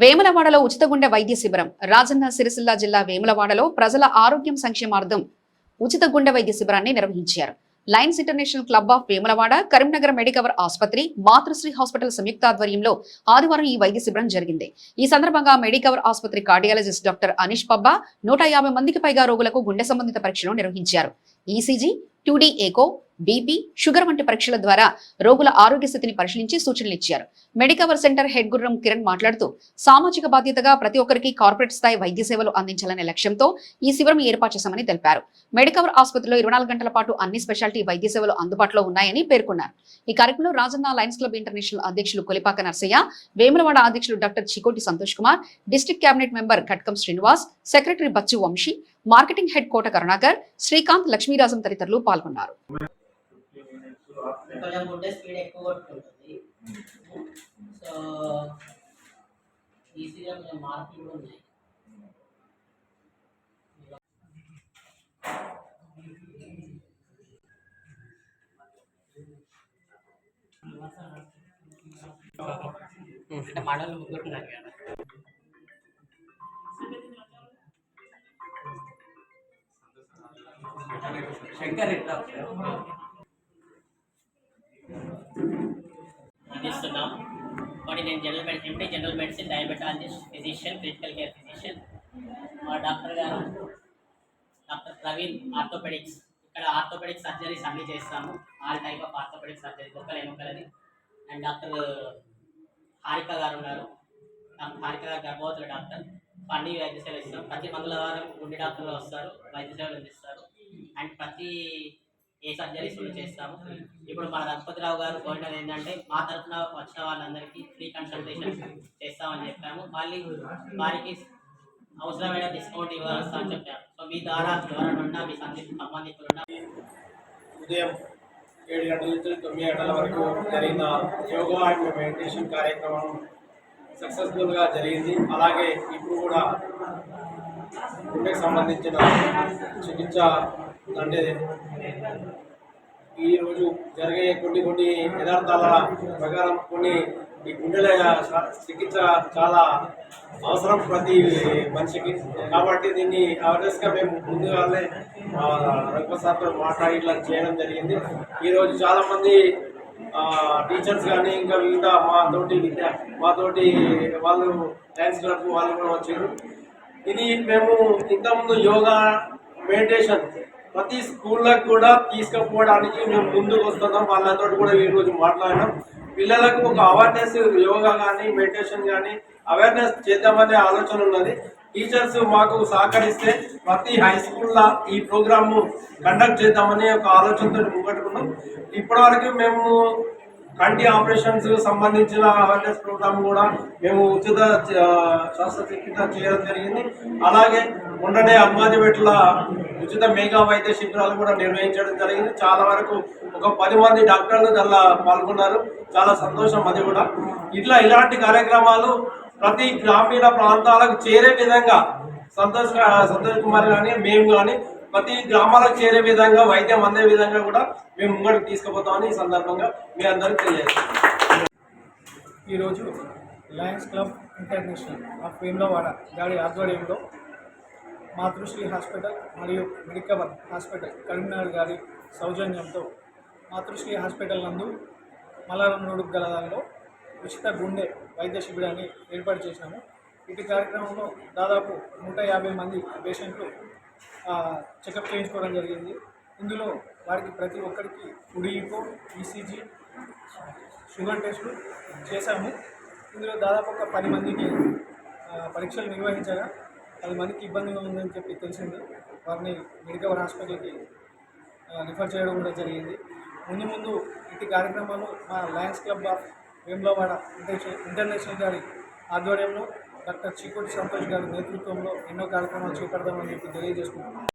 వేములవాడలో ఉచిత గుండె వైద్య శిబిరం. రాజన్న సిరిసిల్ల జిల్లా వేములవాడలో ప్రజల ఆరోగ్యం సంక్షేమార్థం ఉచిత గుండె వైద్య శిబిరాన్ని నిర్వహించారు. Lions International Club of Vemulawada Karimnagar Medicover ఆసుపత్రి మాతృశ్రీ హాస్పిటల్ సంయుక్త ఆధ్వర్యంలో ఆదివారం ఈ వైద్య శిబిరం జరిగింది. ఈ సందర్భంగా మెడికవర్ ఆసుపత్రి కార్డియాలజిస్ట్ డాక్టర్ అనీష్ పబ్బా నూట యాభై మందికి పైగా రోగులకు గుండె సంబంధిత పరీక్షలు నిర్వహించారు. ECG two D echo BP sugar వంటి పరీక్షల ద్వారా రోగుల ఆరోగ్య స్థితిని పరిశీలించి సూచనలు ఇచ్చారు. మెడికవర్ సెంటర్ హెడ్ గుర్రం కిరణ్ మాట్లాడుతూ సామాజిక బాధ్యతగా ప్రతి ఒక్కరికి కార్పొరేట్ స్థాయి వైద్య సేవలు అందించాలనే లక్ష్యంతో ఈ శిబిరం ఏర్పాటు చేశామని తెలిపారు. మెడికవర్ ఆసుపత్రిలో ఇరవై గంటల పాటు అన్ని స్పెషాలిటీ వైద్య సేవలు అందుబాటులో ఉన్నాయని పేర్కొన్నారు. ఈ కార్యక్రమంలో రాజన్న లయన్స్ క్లబ్ ఇంటర్నేషనల్ అధ్యక్షులు కొలిపాక నర్సయ్య వేములవాడ అధ్యక్షులు doctor Chikoti Santosh Kumar district cabinet member Ghatkam Srinivas secretary Bachchu Vamshi marketing head Kota Karunakar Srikanth Lakshmirajam తదితరులు పాల్గొన్నారు. కొంచెం గుండె స్పీడ్ ఎక్కువ కొట్టుకుంటుంది సో ఈజీగా కొంచెం మార్పులు కూడా ఉన్నాయి అంటే మడలు ముగ్గురు ఉన్నారు కదా శంకర్ ఎట్లా మరి నేను general medicine MP general medicine diabetologist physician critical care physician మా డాక్టర్ గారు డాక్టర్ ప్రవీణ్ ఆర్థోపెడిక్స్. ఇక్కడ ఆర్థోపెడిక్ సర్జరీస్ అన్ని చేస్తాము. All type of orthopedic surgery ఒకరు ఎముకలని అండ్ డాక్టర్ హారిక గారు ఉన్నారు. డాక్టర్ హారిక గారు గర్భవతుల డాక్టర్. అన్ని వైద్య సేవలు ఇస్తాం. ప్రతి మంగళవారం గుండె డాక్టర్లు వస్తారు వైద్య సేవలు అందిస్తారు. అండ్ ప్రతి ఏ సర్జరీస్ కూడా చేస్తాము. ఇప్పుడు మన రఘుపతిరావు గారు కోరినది ఏంటంటే మా తరఫున వచ్చిన వాళ్ళందరికీ ఫ్రీ కన్సల్టేషన్ చేస్తామని చెప్పాము. మళ్ళీ వారికి అవసరమైన డిస్కౌంట్ ఇవ్వాలని చెప్పాము సో మీ ద్వారా ఎవరైనా మీ సంది సంబంధికులున్నా. ఉదయం ఏడు గంటల నుంచి తొమ్మిది గంటల వరకు జరిగిన యోగా అండ్ మెడిటేషన్ కార్యక్రమం సక్సెస్ఫుల్గా జరిగింది. అలాగే ఇప్పుడు కూడా గుండెకు సంబంధించిన చికిత్స అంటే ఈరోజు జరిగే కొన్ని కొన్ని యథార్థాల ప్రకారం కొన్ని ఈ గుండెల చికిత్స చాలా అవసరం ప్రతి మనిషికి. కాబట్టి దీన్ని అవేర్నెస్గా మేము ముందుగానే రఘుసార్తో మాట్లాడి ఇట్లా చేయడం జరిగింది. ఈరోజు చాలామంది టీచర్స్ కానీ ఇంకా వివిధ మా తోటి విద్య మా తోటి వాళ్ళు డ్యాన్స్ క్లబ్ వాళ్ళు కూడా వచ్చారు. ఇది మేము ఇంతకుముందు యోగా మెడిటేషన్ ప్రతి స్కూళ్ళకు కూడా తీసుకుపోవడానికి మేము ముందుకు వస్తున్నాం. వాళ్ళతో కూడా ఈరోజు మాట్లాడినాం. పిల్లలకు ఒక అవేర్నెస్ యోగా కానీ మెడిటేషన్ కానీ అవేర్నెస్ చేద్దామనే ఆలోచన ఉన్నది. టీచర్స్ మాకు సహకరిస్తే ప్రతి హై స్కూల్లో ఈ ప్రోగ్రామ్ కండక్ట్ చేద్దామని ఒక ఆలోచనతో ముంగట్టుకున్నాం. ఇప్పటివరకు మేము కంటి ఆపరేషన్స్ సంబంధించిన అవేర్నెస్ ప్రోగ్రామ్ కూడా మేము ఉచిత ఆ, శస్త్రచికిత్స చేయడం జరిగింది. అలాగే మొన్ననే అమ్మాదిపెట్ల ఉచిత మేఘా వైద్య శిబిరాలు కూడా నిర్వహించడం జరిగింది. చాలా వరకు ఒక పది మంది డాక్టర్లు దానిలో పాల్గొన్నారు. చాలా సంతోషం అది కూడా. ఇట్లా ఇలాంటి కార్యక్రమాలు ప్రతి గ్రామీణ ప్రాంతాలకు చేరే విధంగా సంతోష్ సంతోష్ కుమార్ కానీ మేము కానీ ప్రతి గ్రామాలకు చేరే విధంగా వైద్యం అందే విధంగా కూడా మేము ముంగడికి తీసుకుపోతామని ఈ సందర్భంగా మీ అందరికీ తెలియజేస్తాం ఈరోజు Lions Club International of Vemulawada దాడి ఆధ్వర్యంలో మాతృశ్రీ హాస్పిటల్ మరియు మెడికవర్ హాస్పిటల్ కరీంనగర్ గారి సౌజన్యంతో మాతృశ్రీ హాస్పిటల్ నందు మలారం గలదాల్లో ఉచిత గుండె వైద్య శిబిరాన్ని ఏర్పాటు చేసినాము ఇటు కార్యక్రమంలో దాదాపు నూట యాభై మంది పేషెంట్లు చెకప్ చేయించుకోవడం జరిగింది. ఇందులో వారికి ప్రతి ఒక్కరికి కుడికో ఈసీజీ షుగర్ టెస్టులు చేశాము. ఇందులో దాదాపు ఒక పది మందికి పరీక్షలు నిర్వహించగా పది మందికి ఇబ్బందిగా ఉందని చెప్పి తెలిసింది. వారిని మెడికవర్ హాస్పిటల్కి రిఫర్ చేయడం కూడా జరిగింది. ముందు ముందు ఇటు కార్యక్రమాలు మా Lions Club of Vemulawada international international గారి ఆధ్వర్యంలో డాక్టర్ చీకోటి సంతోష్ గారి నేతృత్వంలో ఎన్నో కార్యక్రమాలు చేపడదామని చెప్పి తెలియజేసుకుంటున్నాం.